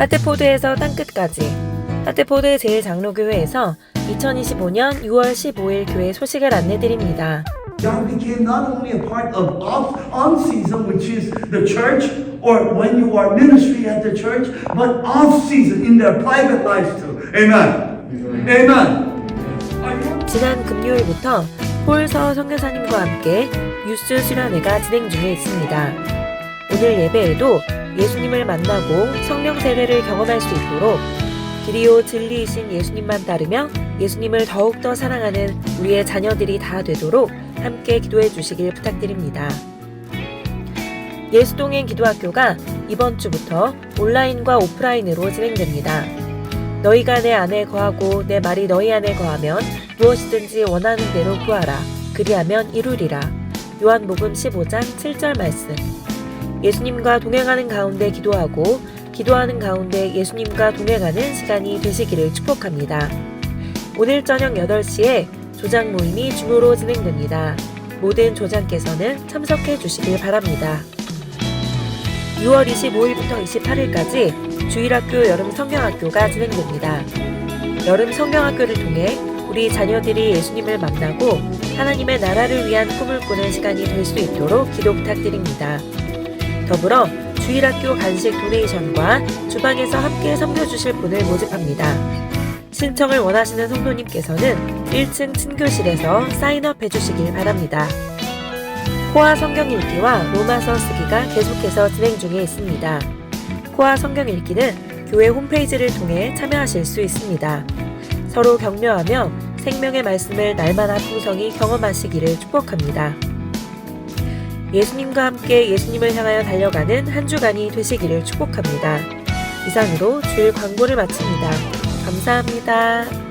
하트포드에서 땅끝까지 하트포드 제일장로교회에서 2025년 6월 15일 교회 소식을 안내드립니다. God became not only a part of off on season, which is the church, or when you are ministry at the church, but off season in their private lives too. Amen. Amen. 지난 금요일부터 폴서 선교사님과 함께 뉴스 수련회가 진행 중에 있습니다. 오늘 예배에도 예수님을 만나고 성령 세례를 경험할 수 있도록 길이요 진리이신 예수님만 따르며 예수님을 더욱더 사랑하는 우리의 자녀들이 다 되도록 함께 기도해 주시길 부탁드립니다. 예수동행 기도학교가 이번 주부터 온라인과 오프라인으로 진행됩니다. 너희가 내 안에 거하고 내 말이 너희 안에 거하면 무엇이든지 원하는 대로 구하라. 그리하면 이루리라. 요한복음 15장 7절 말씀. 예수님과 동행하는 가운데 기도하고 기도하는 가운데 예수님과 동행하는 시간이 되시기를 축복합니다. 오늘 저녁 8시에 조장 모임이 줌으로 진행됩니다. 모든 조장께서는 참석해 주시길 바랍니다. 6월 25일부터 28일까지 주일학교 여름 성경학교가 진행됩니다. 여름 성경학교를 통해 우리 자녀들이 예수님을 만나고 하나님의 나라를 위한 꿈을 꾸는 시간이 될 수 있도록 기도 부탁드립니다. 더불어 주일학교 간식 도네이션과 주방에서 함께 섬겨주실 분을 모집합니다. 신청을 원하시는 성도님께서는 1층 친교실에서 사인업 해주시길 바랍니다. 코아 성경 읽기와 로마서 쓰기가 계속해서 진행 중에 있습니다. 코아 성경 읽기는 교회 홈페이지를 통해 참여하실 수 있습니다. 서로 격려하며 생명의 말씀을 날마다 풍성히 경험하시기를 축복합니다. 예수님과 함께 예수님을 향하여 달려가는 한 주간이 되시기를 축복합니다. 이상으로 주일 광고를 마칩니다. 감사합니다.